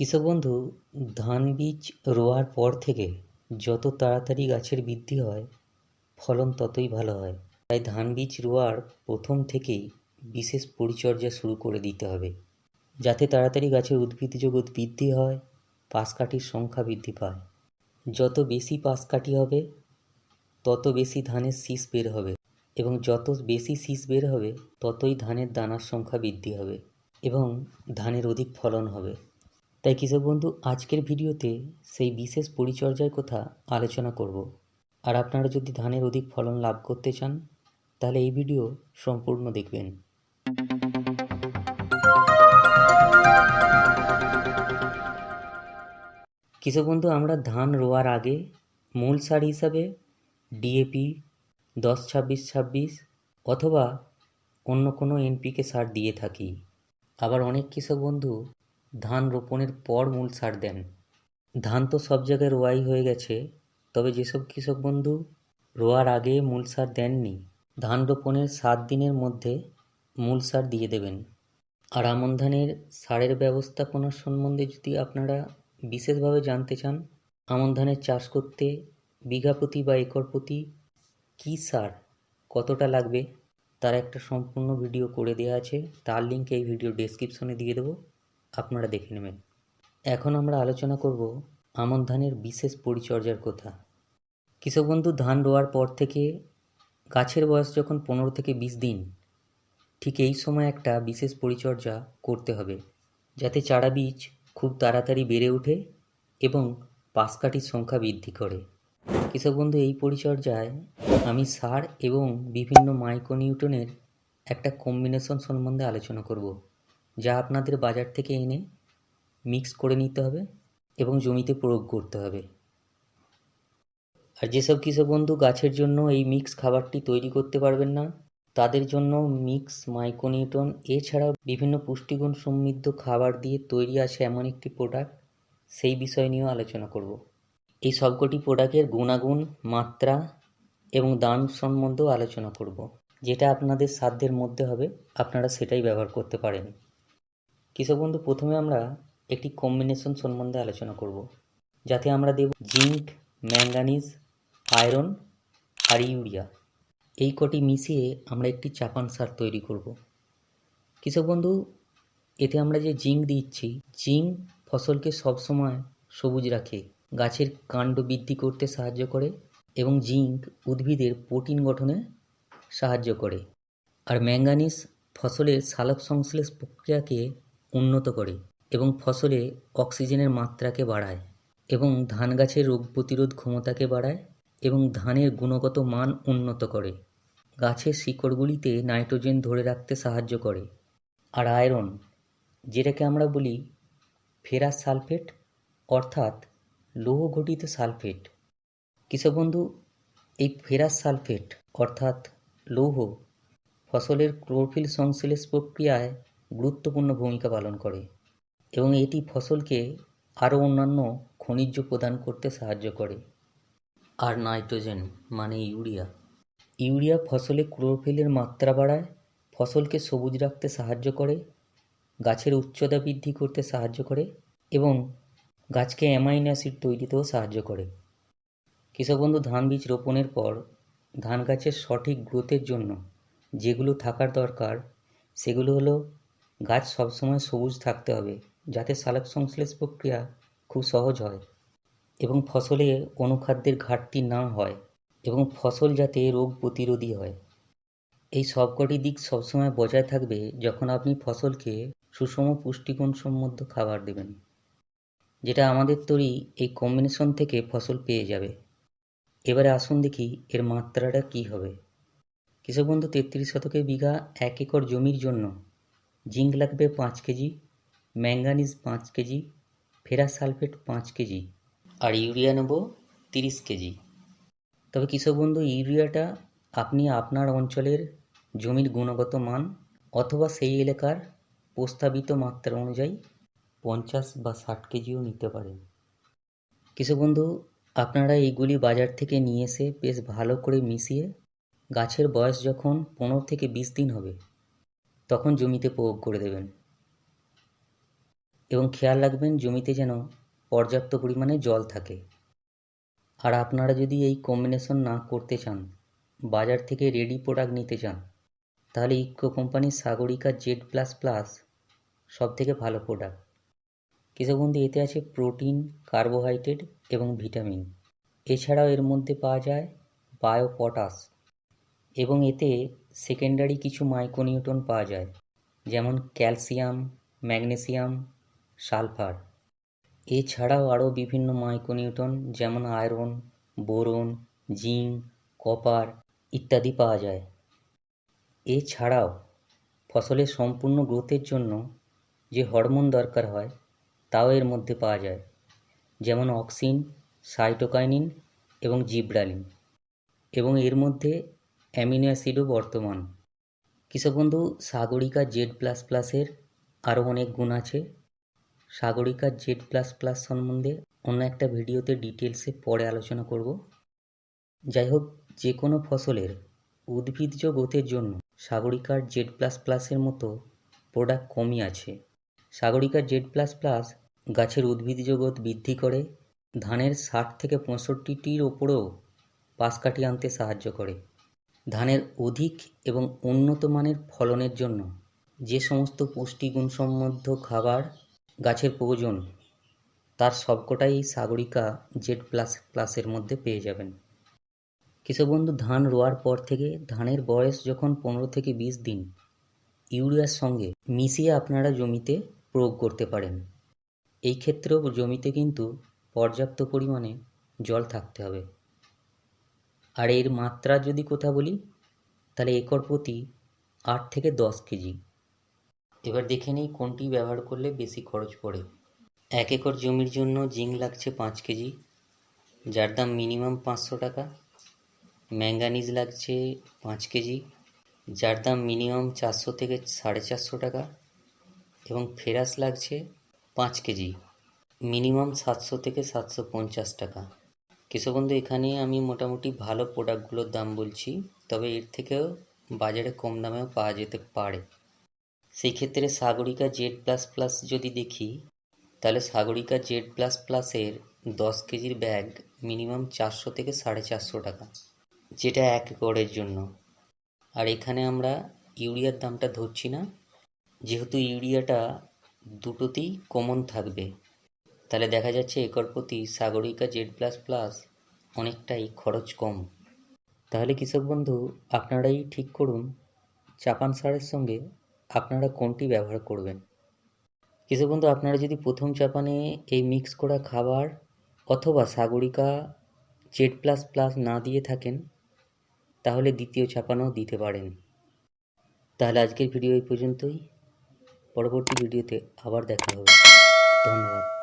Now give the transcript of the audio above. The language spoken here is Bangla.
কৃষক বন্ধু ধান বীজ রোয়ার পর থেকে যত তাড়াতাড়ি গাছের বৃদ্ধি হয়, ফলন ততই ভালো হয়। তাই ধান বীজ রোয়ার প্রথম থেকেই বিশেষ পরিচর্যা শুরু করে দিতে হবে, যাতে তাড়াতাড়ি গাছের উদ্ভিদ জগৎ বৃদ্ধি হয়, পাশকাঠির সংখ্যা বৃদ্ধি পায়। যত বেশি পাশকাঠি হবে, তত বেশি ধানের শীষ বের হবে এবং যত বেশি শীষ বের হবে, ততই ধানের দানার সংখ্যা বৃদ্ধি হবে এবং ধানের অধিক ফলন হবে। তাই কৃষক বন্ধু, আজকের ভিডিওতে সেই বিশেষ পরিচর্যার কথা আলোচনা করব। আর আপনারা যদি ধানের অধিক ফলন লাভ করতে চান, তাহলে এই ভিডিও সম্পূর্ণ দেখবেন। কৃষক বন্ধু, আমরা ধান রোয়ার আগে মূল সার হিসাবে ডিএপি, দশ ছাব্বিশ ছাব্বিশ অথবা অন্য কোনো এনপিকে সার দিয়ে থাকি। আবার অনেক কৃষক বন্ধু ধান রোপণের পর মূল সার দেন। ধান তো সব জায়গায় রোয়াই হয়ে গেছে, তবে যেসব কৃষক বন্ধু রোয়ার আগে মূল সার দেননি, ধান রোপণের সাত দিনের মধ্যে মূল সার দিয়ে দেবেন। আর আমন ধানের সারের ব্যবস্থাপনা সম্বন্ধে যদি আপনারা বিশেষভাবে জানতে চান, আমন ধানের চাষ করতে বিঘা প্রতি বা একর প্রতি কী সার কতটা লাগবে, তার একটা সম্পূর্ণ ভিডিও করে দেওয়া আছে, তার লিঙ্ক এই ভিডিও ডেসক্রিপশনে দিয়ে দেবো। আপনারা দেখে নেবেন। এখন আমরা আলোচনা করব আমন ধানের বিশেষ পরিচর্যার কথা। কৃষক বন্ধু, ধান রোয়ার পর থেকে গাছের বয়স যখন পনেরো থেকে বিশ দিন, ঠিক এই সময় একটা বিশেষ পরিচর্যা করতে হবে, যাতে চারা বীজ খুব তাড়াতাড়ি বেড়ে ওঠে এবং পাশকাঠির সংখ্যা বৃদ্ধি করে। কৃষক বন্ধু, এই পরিচর্যায় আমি সার এবং বিভিন্ন মাইক্রোনিউটনের একটা কম্বিনেশন সম্বন্ধে আলোচনা করব। যা আপনাদের বাজার থেকে এনে মিক্স করে নিতে হবে এবং জমিতে প্রয়োগ করতে হবে। আর যেসব কৃষক বন্ধু গাছের জন্য এই মিক্স খাবারটি তৈরি করতে পারবেন না, তাদের জন্য মিক্স মাইক্রোনিউটন এছাড়াও বিভিন্ন পুষ্টিগুণ সমৃদ্ধ খাবার দিয়ে তৈরি আছে এমন একটি প্রোডাক্ট সেই বিষয় নিয়েও আলোচনা করব। এই সবকটি প্রোডাক্টের গুণাগুণ, মাত্রা এবং দাম সম্বন্ধেও আলোচনা করব। যেটা আপনাদের সাধ্যের মধ্যে হবে, আপনারা সেটাই ব্যবহার করতে পারেন। কৃষক বন্ধু? প্রথমে আমরা একটি কম্বিনেশন সম্বন্ধে আলোচনা করব, যাতে আমরা দেব জিঙ্ক ম্যাঙ্গানিজ আয়রন আর ইউরিয়া। এই কটি মিশিয়ে আমরা একটি চাপান সার তৈরি করব। কৃষক বন্ধু? এতে আমরা যে জিঙ্ক দিচ্ছি, জিঙ্ক ফসলকে সবসময় সবুজ রাখে, গাছের কাণ্ড বৃদ্ধি করতে সাহায্য করে এবং জিঙ্ক উদ্ভিদের প্রোটিন গঠনে সাহায্য করে। আর ম্যাঙ্গানিজ ফসলের সালোক সংশ্লেষ প্রক্রিয়াকে উন্নত করে এবং ফসলে অক্সিজেনের মাত্রাকে বাড়ায় এবং ধান গাছের রোগ প্রতিরোধ ক্ষমতাকে বাড়ায় এবং ধানের গুণগত মান উন্নত করে। গাছের শিকড়গুলিতে নাইট্রোজেন ধরে রাখতে সাহায্য করে। আর আয়রন, যেটাকে আমরা বলি ফেরাস সালফেট, অর্থাৎ লৌহ ঘটিত সালফেট। কৃষক বন্ধু? এই ফেরাস সালফেট, অর্থাৎ লৌহ, ফসলের ক্লোরোফিল সংশ্লেষ প্রক্রিয়ায় গুরুত্বপূর্ণ ভূমিকা পালন করে এবং এটি ফসলকে আরও অন্যান্য খনিজ প্রদান করতে সাহায্য করে। আর নাইট্রোজেন মানে ইউরিয়া। ইউরিয়া ফসলে ক্লোরোফিলের মাত্রা বাড়ায়, ফসলকে সবুজ রাখতে সাহায্য করে, গাছের উচ্চতা বৃদ্ধি করতে সাহায্য করে এবং গাছকে অ্যামাইনো অ্যাসিড তৈরিতেও সাহায্য করে। কৃষক বন্ধু, ধান বীজ রোপণের পর ধান গাছের সঠিক গ্রোথের জন্য যেগুলো থাকার দরকার, সেগুলো হলো গাছ সবসময় সবুজ থাকতে হবে যাতে সালোক সংশ্লেষ প্রক্রিয়া খুব সহজ হয় এবং ফসলে অনুখাদ্যের ঘাটতি না হয় এবং ফসল যাতে রোগ প্রতিরোধী হয়। এই সবকটি দিক সবসময় বজায় থাকবে যখন আপনি ফসলকে সুষম পুষ্টিগুণ সম্বদ্ধ খাবার দেবেন, যেটা আমাদের তৈরি এই কম্বিনেশন থেকে ফসল পেয়ে যাবে। এবারে আসুন দেখি এর মাত্রাটা কী হবে। কৃষক বন্ধু তেত্রিশ শতকে বিঘা এক একর জমির জন্য জিঙ্ক লাগবে পাঁচ কেজি, ম্যাঙ্গানিজ পাঁচ কেজি ফেরাস সালফেট পাঁচ কেজি আর ইউরিয়া নেব তিরিশ কেজি। তবে কৃষক বন্ধু, ইউরিয়াটা আপনি আপনার অঞ্চলের জমির গুণগত মান অথবা সেই এলাকার প্রস্তাবিত মাত্রা অনুযায়ী পঞ্চাশ বা ষাট কেজিও নিতে পারেন। কৃষক বন্ধু, আপনারা এইগুলি বাজার থেকে নিয়ে এসে বেশ ভালো করে মিশিয়ে গাছের বয়স যখন পনেরো থেকে বিশ দিন হবে তখন জমিতে প্রয়োগ করে দেবেন। এবং খেয়াল রাখবেন, জমিতে যেন পর্যাপ্ত পরিমাণে জল থাকে। আর আপনারা যদি এই কম্বিনেশন না করতে চান, বাজার থেকে রেডি প্রোডাক্ট নিতে চান, তাহলে ইকো কোম্পানির সাগরিকা জেড প্লাস প্লাস সব থেকে ভালো প্রোডাক্ট কৃষক বন্ধু, এতে আছে প্রোটিন কার্বোহাইড্রেট এবং ভিটামিন এছাড়াও এর মধ্যে পাওয়া যায় বায়ো পটাশ এবং এতে সেকেন্ডারি কিছু মাইক্রোনিউটন পাওয়া যায়, যেমন ক্যালসিয়াম, ম্যাগনেসিয়াম, সালফার। এছাড়াও আরও বিভিন্ন মাইক্রোনিউটন, যেমন আয়রন, বোরন, জিঙ্ক, কপার ইত্যাদি পাওয়া যায়। এছাড়াও ফসলের সম্পূর্ণ গ্রোথের জন্য যে হরমোন দরকার হয়, তাও এর মধ্যে পাওয়া যায়, যেমন অক্সিন, সাইটোকাইনিন এবং জিব্রালিন। এবং এর মধ্যে অ্যামিনো অ্যাসিডও বর্তমান। কৃষক বন্ধু? সাগরিকা জেড প্লাস প্লাসের আরও অনেক গুণ আছে। সাগরিকা জেড প্লাস প্লাস সম্বন্ধে অন্য একটা ভিডিওতে ডিটেলসে পরে আলোচনা করব। যাই হোক, যে কোনো ফসলের উদ্ভিজ্জ গ্রোথের জন্য সাগরিকার জেড প্লাস প্লাসের মতো প্রোডাক্ট কমই আছে। সাগরিকার জেড প্লাস প্লাস গাছের উদ্ভিজ্জ গ্রোথ বৃদ্ধি করে, ধানের ষাট থেকে পঁয়ষট্টিটির ওপরেও পাশ কাটিয়ে আনতে সাহায্য করে। ধানের অধিক এবং উন্নত মানের ফলনের জন্য যে সমস্ত পুষ্টিগুণসমৃদ্ধ খাবার গাছের প্রয়োজন, তার সবকটাই সাগরিকা জেড প্লাস প্লাসের মধ্যে পেয়ে যাবেন। কৃষকবন্ধু, ধান রোয়ার পর থেকে ধানের বয়স যখন পনেরো থেকে বিশ দিন, ইউরিয়ার সঙ্গে মিশিয়ে আপনারা জমিতে প্রয়োগ করতে পারেন। এই ক্ষেত্রেও জমিতে কিন্তু পর্যাপ্ত পরিমাণে জল থাকতে হবে। আর এর মাত্রা যদি কথা বলি, তাহলে একর প্রতি আট থেকে দশ কেজি। এবার দেখে নিই কোনটি ব্যবহার করলে বেশি খরচ পড়ে। এক একর জমির জন্য জিঙ্ক লাগছে পাঁচ কেজি, যার দাম মিনিমাম পাঁচশো টাকা। ম্যাঙ্গানিজ লাগছে পাঁচ কেজি, যার দাম মিনিমাম চারশো থেকে সাড়ে চারশো টাকা। এবং ফেরাস লাগছে পাঁচ কেজি, মিনিমাম সাতশো থেকে সাতশো পঞ্চাশ টাকা। কৃষক বন্ধু, এখানে আমি মোটামুটি ভালো প্রোডাক্টগুলোর দাম বলছি, তবে এর থেকেও বাজারে কম দামেও পাওয়া যেতে পারে। সেই ক্ষেত্রে সাগরিকা জেড প্লাস প্লাস যদি দেখি, তাহলে সাগরিকা জেড প্লাস প্লাসের দশ কেজির ব্যাগ মিনিমাম চারশো থেকে সাড়ে চারশো টাকা, যেটা এক একরের জন্য। আর এখানে আমরা ইউরিয়ার দামটা ধরছি না, যেহেতু ইউরিয়াটা দুটোতেই কমন থাকবে। তাহলে দেখা যাচ্ছে একর প্রতি সাগরিকা জেড প্লাস প্লাস অনেকটাই খরচ কম। তাহলে কৃষক বন্ধু, আপনারাই ঠিক করুন চাপান সারের সঙ্গে আপনারা কোনটি ব্যবহার করবেন। কৃষক বন্ধু, আপনারা যদি প্রথম চাপানে এই মিক্স করা খাবার অথবা সাগরিকা জেড প্লাস প্লাস না দিয়ে থাকেন, তাহলে দ্বিতীয় চাপানও দিতে পারেন। তাহলে আজকের ভিডিও এই পর্যন্তই। পরবর্তী ভিডিওতে আবার দেখা হবে। ধন্যবাদ।